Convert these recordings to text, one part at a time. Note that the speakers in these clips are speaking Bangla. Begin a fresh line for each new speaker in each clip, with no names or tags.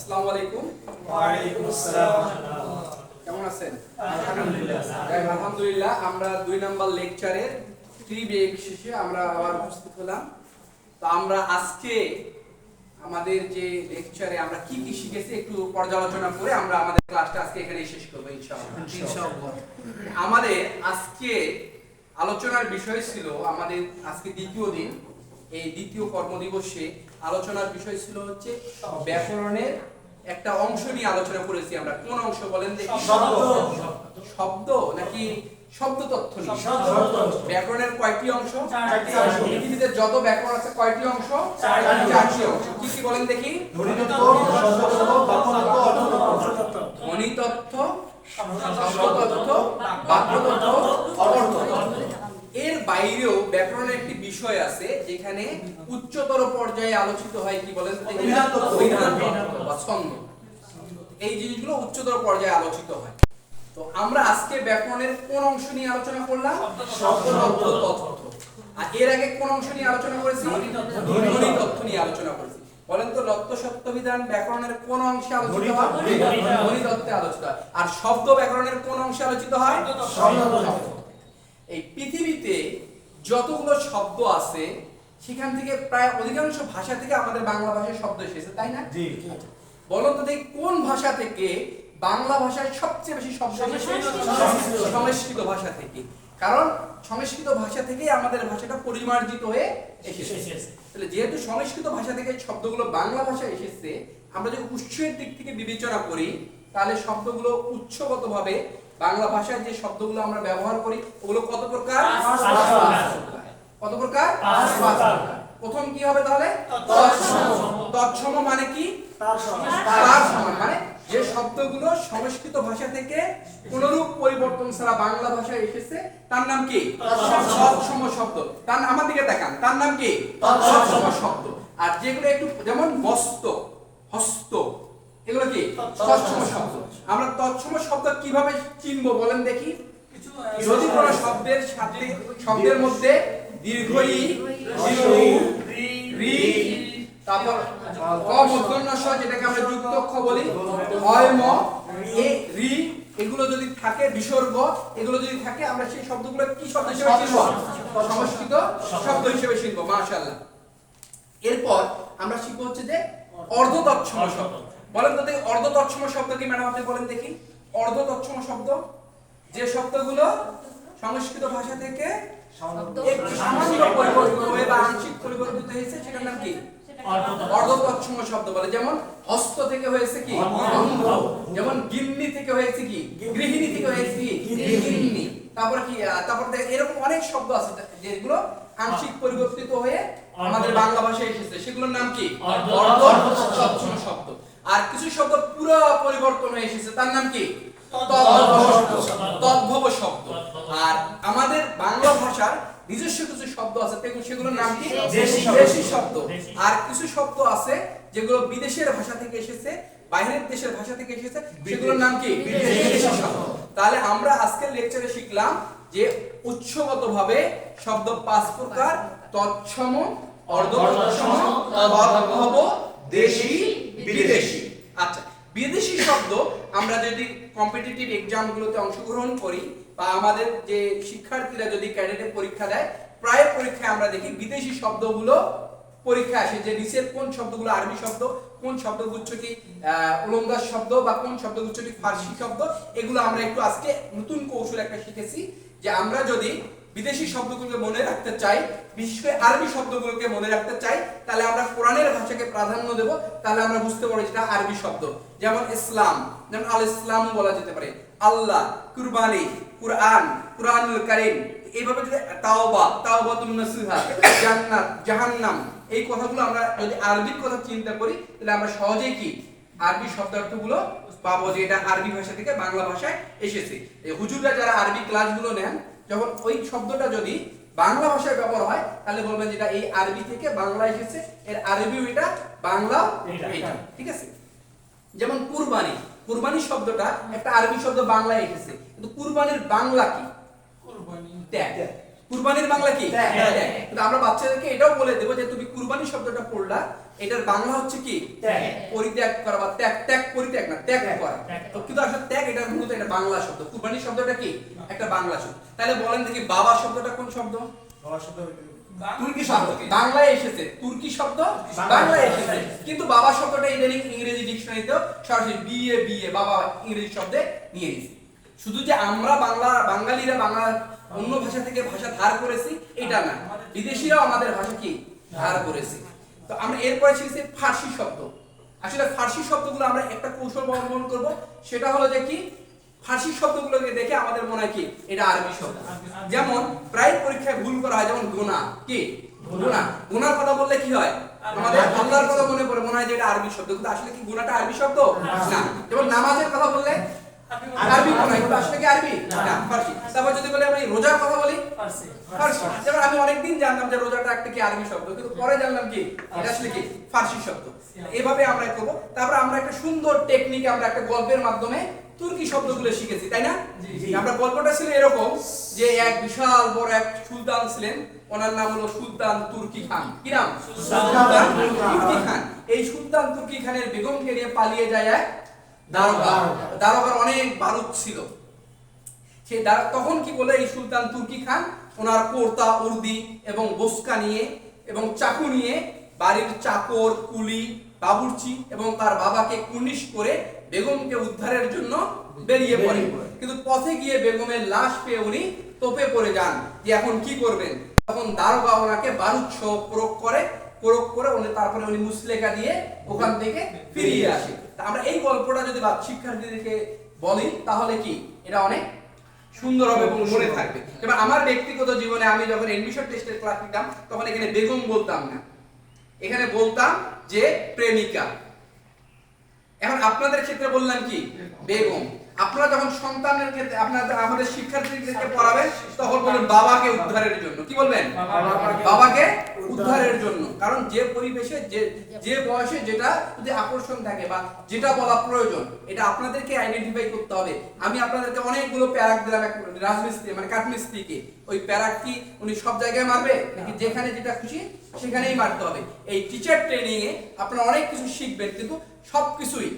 আসসালামু আলাইকুম।
ওয়ালাইকুম আসসালাম
কেমন আছেন?
আলহামদুলিল্লাহ
আলহামদুলিল্লাহ আমরা দুই নাম্বার লেকচারের শেষে আমরা আবার উপস্থিত হলাম। তো আমরা আজকে আমাদের যে লেকচারে আমরা কি কি শিখেছি একটু পর্যালোচনা করে আমরা আমাদের ক্লাসটা আজকে এখানেই শেষ করব ইনশাআল্লাহ।
ইনশাআল্লাহ।
আমাদের আজকে আলোচনার বিষয় ছিল আমাদের আজকে দ্বিতীয় দিন। এই দ্বিতীয় কর্মদিবসে আলোচনার বিষয় ছিল হচ্ছে ব্যাকরণের একটা অংশ নিয়ে আলোচনা করেছি আমরা। কোন অংশ বলেন দেখি?
শব্দ।
শব্দ। নাকি শব্দ তথ্য ব্যাকরণের কয়টি অংশ? পৃথিবীতে যত ব্যাকরণ আছে কয়টি অংশ?
চারটি।
চারটি অংশ। কি কি বলেন দেখি
ধ্বনিতত্ত্ব, শব্দতত্ত্ব, বাক্যতত্ত্ব, অর্থতত্ত্ব।
ধ্বনিতত্ত্ব শব্দতত্ত্ব বাক্যতত্ত্ব অর্থতত্ত্ব এর বাইরেও ব্যাকরণের একটি বিষয় আছে যেখানে উচ্চতর পর্যায়ে আলোচিত হয় কি বলেন ছন্দ। এই জিনিসগুলো উচ্চতর পর্যায়ে আলোচিত হয়। তো আমরা আজকে ব্যাকরণের কোন অংশ নিয়ে আলোচনা করলাম? তত্ত্ব। আর এর আগে কোন অংশ নিয়ে আলোচনা করেছি? ধ্বনি তত্ত্ব। নিয়ে আলোচনা করেছি। বলেন তো লত্ত সত্যবিধান ব্যাকরণের কোন অংশে আলোচিত হয়?
ধ্বনি
তত্ত্বে। আলোচিত হয়। আর শব্দ ব্যাকরণের কোন অংশে আলোচিত হয়। এই পৃথিবীতে যতগুলো শব্দ আছে সেখান থেকে প্রায় অধিকাংশ ভাষা থেকে আমাদের বাংলা ভাষায় শব্দ এসেছে তাই না?
জি।
বলুন তো দেখি কোন ভাষা থেকে বাংলা ভাষায় সবচেয়ে বেশি শব্দ
সংস্কৃত।
সংস্কৃত ভাষা। থেকে। কারণ সংস্কৃত ভাষা থেকেই আমাদের ভাষাটা পরিমার্জিত হয়ে এসেছে। তাহলে যেহেতু সংস্কৃত ভাষা থেকে শব্দগুলো বাংলা ভাষায় এসেছে আমরা যদি উৎসের দিক থেকে বিবেচনা করি তাহলে শব্দগুলো উৎসগতভাবে বাংলা ভাষায় যে শব্দগুলো আমরা ব্যবহার করি ওগুলো কত প্রকার? কত প্রকার?
পাঁচ প্রকার।
প্রথম কি হবে তাহলে?
তৎসম।
তৎসম মানে কি?
তার সমান।
তার সমান। মানে যে শব্দগুলো সংস্কৃত ভাষা থেকে কোনরূপ পরিবর্তন ছাড়া বাংলা ভাষায় এসেছে তার নাম কি?
তৎসম।
শব্দ। তার আমার দিকে দেখান তার নাম কি?
তৎসম।
শব্দ। আর যেগুলো একটু যেমন বস্ত হস্ত এগুলো কি?
তৎসম।
শব্দ। আমরা তৎসম শব্দ কীভাবে চিনবো বলেন দেখি? যদি কোনো শব্দের সাথে শব্দের মধ্যে দীর্ঘ ই দীর্ঘ শব্দ হিসেবে চিনব সংস্কৃত এরপর আমরা শিখব হচ্ছে যে অর্ধ তৎসম শব্দ বলেন তো অর্ধ তৎসম শব্দ কি ম্যাডাম বলেন দেখি অর্ধ তৎসম শব্দ যে শব্দগুলো সংস্কৃত ভাষা থেকে শব্দ বলে যেমন হস্ত থেকে হয়েছে কি যেমন গিন্নি থেকে হয়েছে কি গৃহিণী থেকে হয়েছে কি তারপর কি তারপর এরকম অনেক শব্দ আছে যেগুলো আংশিক পরিবর্তিত হয়ে আমাদের বাংলা ভাষায় এসেছে সেগুলোর নাম কি
অর্ধ-
অর্ধ
অর্ধ
তৎসম শব্দ আর কিছু শব্দ পুরো পরিবর্তন হয়ে এসেছে তার নাম কি
তদ্ভব শব্দ।
আর আমাদের বাংলা ভাষার নিজস্ব কিছু শব্দ আছে সেগুলোর নাম কি?
দেশি শব্দ।
আর কিছু শব্দ আছে যেগুলো বিদেশের ভাষা থেকে এসেছে বাইরের দেশের ভাষা থেকে এসেছে সেগুলোর নাম কি?
বিদেশি। শব্দ।
শব্দ। তাহলে আমরা আজকের লেকচারে শিখলাম যে উৎসগতভাবে শব্দ পাঁচ প্রকার তৎসম অর্ধতৎসম তদ্ভব দেশি বিদেশি। আচ্ছা বিদেশি শব্দ আমরা যদি কম্পিটিটিভ এক্সামগুলোতে অংশগ্রহণ করি বা আমাদের যে শিক্ষার্থীরা যদি ক্যাডেটে পরীক্ষা দেয় প্রায় পরীক্ষায় আমরা দেখি বিদেশি শব্দগুলো পরীক্ষা আসে যে নিচের কোন শব্দগুলো আরবি শব্দ কোন শব্দগুচ্ছটি আহ, ওলন্দাজ শব্দ বা কোন শব্দগুচ্ছটি ফার্সি শব্দ এগুলো আমরা একটু আজকে নতুন কৌশল একটা শিখেছি যে আমরা যদি বিদেশি শব্দগুলোকে মনে রাখতে চাই, বিশেষ করে আরবি শব্দগুলোকে মনে রাখতে চাই, তাহলে আমরা কোরআনের ভাষাকে প্রাধান্য দেব, তাহলে আমরা বুঝতে পারব যেটা আরবি শব্দ। যেমন ইসলাম, যেমন আল ইসলাম বলা যেতে পারে। আল্লাহ, কুরবানি, কুরআন, কুরআনুল কারীম, এইভাবে যদি তাওবা, তাওবাতুন নাসিহা, জান্নাত, জাহান্নাম, এই কথাগুলো আমরা যদি আরবির কথা চিন্তা করি, তাহলে আমরা সহজেই কি? আরবি শব্দার্থগুলো পাবো যে এটা আরবি ভাষা থেকে বাংলা ভাষায় এসেছে। হুজুররা যারা আরবি ক্লাসগুলো নেন যখন ওই শব্দটা যদি বাংলা ভাষায় ব্যবহার হয় তাহলে বলবেন যেটা এই আরবি থেকে বাংলা এসেছে এর আরবি ওইটা বাংলা
এটা।
এটা ঠিক আছে? যেমন কুরবানি কুরবানি শব্দটা একটা আরবি শব্দ বাংলায় এসেছে কিন্তু কুরবানির বাংলা কি? কুরবানি। ত্যাগ। কুরবানির বাংলা কি?
ত্যাগ।
ত্যাগ। কিন্তু আমরা বাচ্চাদেরকে এটাও বলে দেবো যে তুমি কুরবানি শব্দটা পড়লা এটার বাংলা হচ্ছে কি? পরিত্যাগ করা বা ত্যাগ ত্যাগ পরিত্যাগ না ত্যাগ করা। তো কিন্তু আসলে ত্যাগ এটা মূলত একটা বাংলা শব্দ। কুরবানি শব্দটা কি? একটা বাংলা শব্দ। তাহলে বলেন দেখি বাবা শব্দটা কোন শব্দ? তুর্কি শব্দ। বাংলায় এসেছে। তুর্কি শব্দ? বাংলায় এসেছে। কিন্তু বাবা শব্দটা ইদানিং ইংরেজি ডিকশনারিতেও সরাসরি বিএ বিএ বাবা ইংরেজি শব্দে নিয়ে নিয়েছে। শুধু যে আমরা বাংলা বাঙালিরা বাংলা অন্য ভাষা থেকে ভাষা ধার করেছি এটা না। বিদেশিরাও আমাদের ভাষা কি? ধার করেছে। তো আমরা এরপরে শিখেছি ফার্সি শব্দ। আসলে ফার্সি শব্দগুলো আমরা একটা কৌশল অবলম্বন করব সেটা হলো যে কি? ফার্সি শব্দগুলোকে দেখে আমাদের মনে হয় কি? এটা আরবি শব্দ। যেমন প্রায় পরীক্ষায় ভুল করা হয় যেমন গোনা। কি? গোনা। গোনার কথা বললে কি হয়? আমাদের আল্লাহর কথা মনে পড়ে মনে হয় যে এটা আরবি শব্দ। কিন্তু আসলে কি গোনাটা আরবি শব্দ? না। যেমন নামাজের কথা বললে আরবি এগুলো আসলে কি আরবি? না ফার্সি। তারপর যদি বলি আমি রোজার কথা বলি ফার্সি যেমন আমি অনেকদিন জানতাম যে রোজাটা একটা কি আরবি শব্দ কিন্তু পরে জানলাম কি এটা আসলে কি ফার্সি শব্দ। এভাবে আমরা করব। তারপর আমরা একটা সুন্দর টেকনিক আমরা একটা গল্পের মাধ্যমে তুর্কি শব্দগুলো শিখেছি তাই না? আমরা গল্পটা ছিল এরকম যে এক বিশাল বড় এক সুলতান ছিলেন ওনার নাম হলো সুলতান তুর্কি খান। কি নাম? সুলতান তুর্কি খান। এই সুলতান তুর্কি খানের বেগমকে নিয়ে পালিয়ে যায় এক দারোগা দারোগার অনেক বারুদ ছিল। সে দা- তখন কি বলে এই সুলতান তুর্কি খান? ওনার কোর্তা উর্দি এবং বোসকা নিয়ে এবং চাকু নিয়ে বাড়ির চাকর কুলি বাবুর্চি এবং তার বাবাকে কুর্নিশ করে বেগমকে উদ্ধারের জন্য বেরিয়ে পড়ে। কিন্তু পথে গিয়ে বেগমের লাশ পেয়ে উনি তোপে পড়ে যান। যে এখন কি করবেন? তখন দারোগা ওনাকে বারুদ সহ প্রয়োগ করে প্রয়োগ করে উনি তারপরে উনি মুসলেখা দিয়ে ওখান থেকে ফিরিয়ে আসে। তা আমরা এই গল্পটা যদি শিক্ষার্থীদেরকে বলি তাহলে কি? এটা অনেক সুন্দর হবে এবং মনে থাকবে। এবার আমার ব্যক্তিগত জীবনে আমি যখন এডমিশন টেস্টের ক্লাস নিতাম তখন এখানে বেগম বলতাম না। এখানে বলতাম যে প্রেমিকা। এখন আপনাদের ক্ষেত্রে বললাম কি? বেগম। আপনারা যখন সন্তানের ক্ষেত্রে আপনাদের আমাদের শিক্ষার্থীদেরকে পড়াবেন তখন বলবেন বাবাকে উদ্ধারের জন্য। কি বলবেন? বাবাকে উদ্ধারের জন্য। কারণ যে পরিবেশে, যে যে বয়সে যেটা যদি আকর্ষণ থাকে বা যেটা বলা প্রয়োজন, এটা আপনাদেরকে আইডেন্টিফাই করতে হবে। আমি আপনাদেরকে অনেকগুলো প্যারাক দিলাম রাজমিস্ত্রি মানে কাঠমিস্ত্রিকে। ওই প্যারাক কি উনি সব জায়গায় মারবে? নাকি যেখানে যেটা খুশি, সেখানেই মারতে হবে? এই টিচার ট্রেনিং এ আপনারা অনেক কিছু শিখবেন, কিন্তু সবকিছুই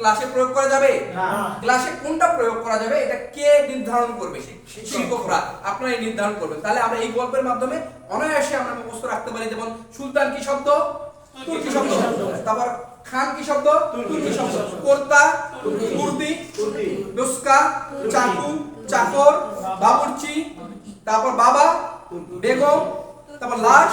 ক্লাসে প্রয়োগ করা যাবে?
না।
ক্লাসে কোনটা প্রয়োগ করা যাবে? এটা কে নির্ধারণ করবে? শিক্ষকরা আপনারাই নির্ধারণ করবেন। তাহলে আমরা এই গল্পের মাধ্যমে অনায়াসে আমরা মুখস্থ রাখতে পারি। যেমন সুলতান কি শব্দ? তুর্কি শব্দ। তারপর খান কি শব্দ? তুর্কি শব্দ। কর্তা কুর্দি দুস্কা চাকু চাকর বাবুর্চি তারপর বাবা বেগম তারপর লাশ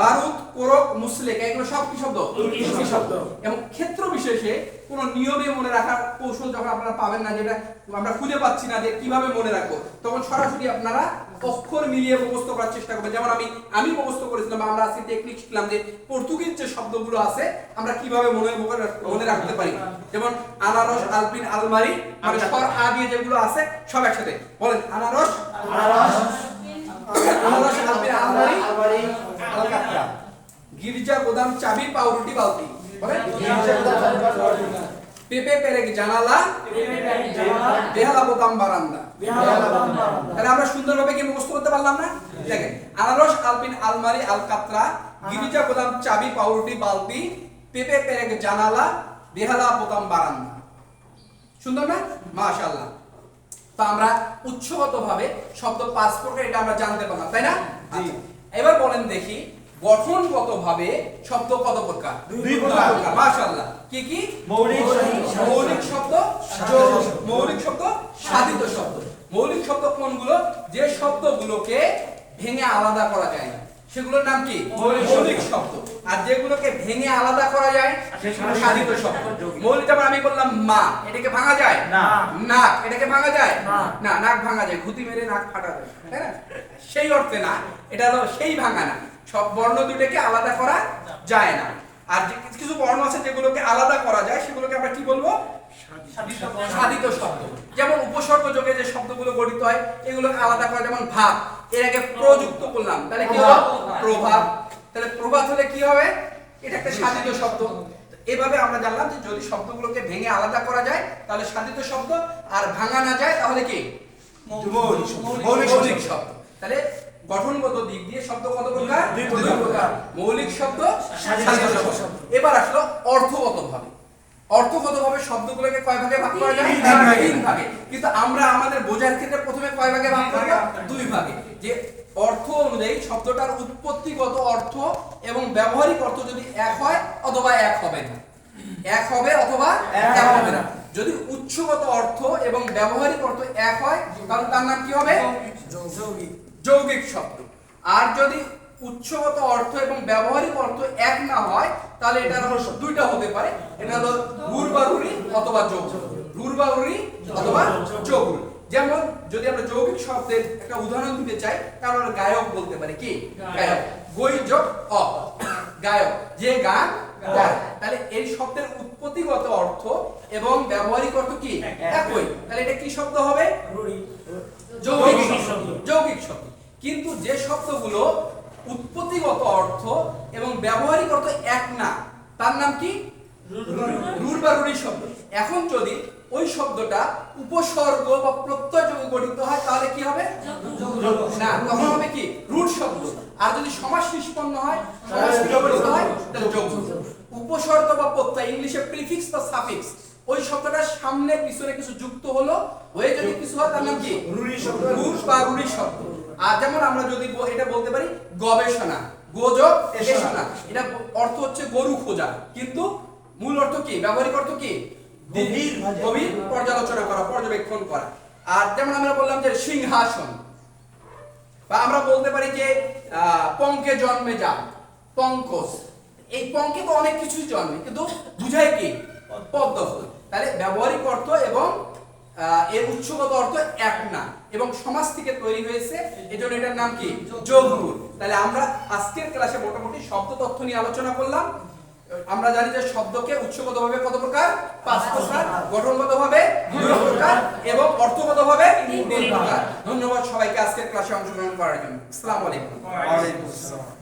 বারুদ কোরক মুসলেক এগুলো সব কি শব্দ?
তুর্কি শব্দ।
এবং ক্ষেত্র বিশেষে কোনো নিয়মে মনে রাখার কৌশল যখন আপনারা পাবেন না যেটা আমরা খুঁজে পাচ্ছি না যে কীভাবে মনে রাখব তখন সরাসরি আপনারা অক্ষর মিলিয়ে মুখস্থ করার চেষ্টা করবেন। যেমন আমি আমি মুখস্থ করেছিলাম বা আমরা আজকে টেকনিক শিখলাম যে পর্তুগিজ যে শব্দগুলো আছে আমরা কীভাবে মনে মনে রাখতে পারি? যেমন আনারস আলপিন আলমারি মানে স্বর আ দিয়ে যেগুলো আছে সব একসাথে। বলেন আনারস আনারস। আলপিন আলমারি গির্জা গোদাম চাবি পাউরুটি বালতি। পেপে পেরেক জানালা। বেহালা বোতাম বারান্দা। তাহলে আমরা সুন্দরভাবে কি মুখস্থ করতে পারলাম না? দেখেন আনারস আলপিন আলমারি আলকাতরা গিরিজা গোদাম চাবি পাউরুটি বালতি পেপে পেরেক জানালা বেহালা বোতাম বারান্দা। সুন্দর না? মাশাআল্লাহ। তো আমরা উৎসগতভাবে শব্দ পাঁচ প্রকার এটা আমরা জানতে পারলাম তাই না? আচ্ছা, এবার বলেন দেখি গঠনগতভাবে শব্দ কত প্রকার?
দুই প্রকার।
মাশাআল্লাহ। কি কি?
মৌলিক
মৌলিক শব্দ।
শব্দ।
মৌলিক শব্দ সাধিত শব্দ। মৌলিক শব্দ কোনগুলো? যে শব্দগুলোকে ভেঙে আলাদা করা যায়। না সেগুলোর নাম কি?
মৌলিক শব্দ।
আর যেগুলোকে ভেঙে আলাদা করা যায়
সেগুলো
সাধিত শব্দ। মৌলিক যেমন আমি বললাম মা এটাকে ভাঙা যায়?
না।
নাক এটাকে ভাঙা যায়?
না।
নাক ভাঙা যায়। ঘুতি মেরে নাক ফাটা যায় তাই না? সেই অর্থে না এটা হলো সেই ভাঙা না। সব বর্ণ দুটোকে আলাদা করা যায় না। আর যে কিছু কিছু বর্ণ আছে যেগুলোকে আলাদা করা যায় সেগুলোকে আমরা কি বলব? সাধিত শব্দ। যেমন উপসর্গ যোগে যে শব্দগুলো গঠিত হয় এগুলোকে আলাদা করা যেমন ভাব এর আগে প্রযুক্ত করলাম তাহলে কি হলো? প্রভাব। তাহলে প্রভাব হলে কি হবে? এটা একটা সাধিত শব্দ। এভাবে আমরা জানলাম যে যদি শব্দগুলোকে ভেঙে আলাদা করা যায় তাহলে সাধিত শব্দ আর ভাঙা না যায় তাহলে কি?
মৌলিক শব্দ।
তাহলে গঠনগত দিক দিয়ে শব্দ কত প্রকার? মৌলিক শব্দ এবার আসলো অর্থগত ভাবে অর্থগত ভাবে শব্দগুলোকে কয় ভাগে ভাগ করা যায়?
তিন ভাগে।
কিন্তু আমরা আমাদের বোঝার ক্ষেত্রে প্রথমে কয় ভাগে ভাগ করব? দুই ভাগে। যে অর্থ অনুযায়ী শব্দটার উৎপত্তিগত অর্থ এবং ব্যবহারিক অর্থ যদি এক হয় অথবা এক হবে না। এক হবে অথবা
এক হবে
না। যদি উৎসগত অর্থ এবং ব্যবহারিক অর্থ এক হয় তাহলে তার নাম কি হবে?
যৌগিক।
যৌগিক শব্দ। আর যদি উৎসগত অর্থ এবং ব্যবহারিক অর্থ এক না হয় তাহলে এটা হলো দুইটা হতে পারে। এটা হলো রুর বা রুরি অথবা যোগ রুর বা রুরি অথবা যোগ যেমন যদি আমরা যৌগিক শব্দের একটা উদাহরণ দিতে চাই তাহলে আমরা গায়ক বলতে পারি। কি? গায়ক। গই যোগ অ। গায়ক। যে গান তাহলে এই শব্দের উৎপত্তিগত অর্থ এবং ব্যবহারিক অর্থ কি? একই। তাহলে এটা কি শব্দ হবে? যৌগিক শব্দ। যৌগিক শব্দ। কিন্তু যে শব্দগুলো উৎপত্তিগত অর্থ এবং ব্যবহারিক অর্থ এক না তার নাম কি? রুর বা রুড়ি শব্দ। এখন যদি ওই শব্দটা উপসর্গ বা প্রত্যয় যোগে গঠিত হয় তাহলে কি হবে? না তখন হবে কি? রুট শব্দ। আর যদি সমাস নিষ্পন্ন হয় সমাস গঠিত হয় তাহলে যোগ উপসর্গ বা প্রত্যয় ইংলিশে প্রিফিক্স বা সাফিক্স। ওই শব্দটার সামনে পিছনে কিছু যুক্ত হলো হয়ে যদি কিছু হয় তার নাম কি?
রুড়ি শব্দ।
রুট বা রুড়ি শব্দ। আর যেমন আমরা যদি এটা বলতে পারি গবেষণা গোজক।
এষণা
এটা অর্থ হচ্ছে গরু খোঁজা। কিন্তু মূল অর্থ কি? ব্যবহারিক অর্থ কি?
গভীর
পর্যালোচনা করা পর্যবেক্ষণ করা। আর যেমন আমরা বললাম যে সিংহাসন বা আমরা বলতে পারি যে পঙ্কে জন্মে যা পঙ্কজ। এই পঙ্কে তো অনেক কিছুই জন্মে কিন্তু বুঝায় কি? তাহলে ব্যবহারিক অর্থ এবং আহ, এর উৎসগত অর্থ এক না। এবং সমাজ থেকে তৈরি হয়েছে এজন্য এটার নাম কি? যোগরূপ তাহলে আমরা আজকের ক্লাসে মোটামুটি শব্দ তথ্য নিয়ে আলোচনা করলাম। আমরা জানি যে শব্দকে উৎসগতভাবে কত প্রকার? পাঁচ প্রকার গঠনগতভাবে দুই প্রকার এবং অর্থগতভাবে তিন প্রকার। ধন্যবাদ সবাইকে আজকের ক্লাসে অংশগ্রহণ করার জন্য। আসসালামু আলাইকুম।
ওয়ালাইকুম আসসালাম।